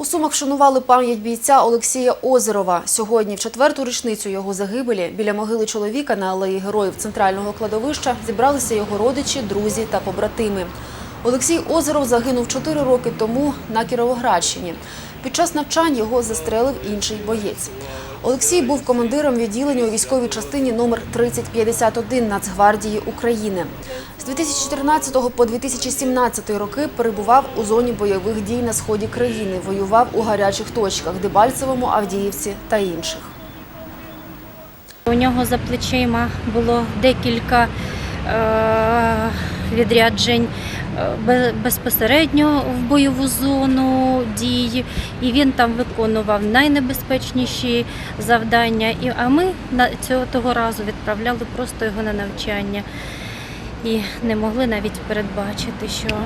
У Сумах вшанували пам'ять бійця Олексія Озерова. Сьогодні, в четверту річницю його загибелі, біля могили чоловіка на алеї героїв центрального кладовища зібралися його родичі, друзі та побратими. Олексій Озеров загинув чотири роки тому на Кіровоградщині. Під час навчань його застрелив інший боєць. Олексій був командиром відділення у військовій частині номер 3051 Нацгвардії України. З 2014 по 2017 роки перебував у зоні бойових дій на сході країни, воював у гарячих точках Дебальцевому, Авдіївці та інших. У нього за плечима було декілька е, відряджень безпосередньо в бойову зону дій, і він там виконував найнебезпечніші завдання. А ми цього того разу відправляли просто його на навчання і не могли навіть передбачити, що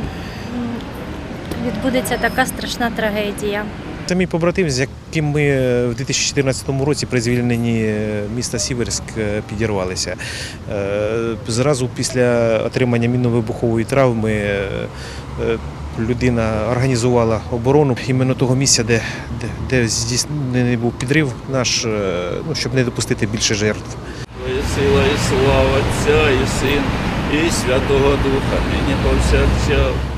відбудеться така страшна трагедія. Це мій побратим, з яким ми е, в 2014 році при звільненні е, міста Сіверськ е, підірвалися. Зразу після отримання мінно-вибухової травми людина організувала оборону іменно того місця, де, де, де здійснений був підрив наш, ну, щоб не допустити більше жертв. Сила і слава Отця і Син, і Святого Духа, нині повсякчас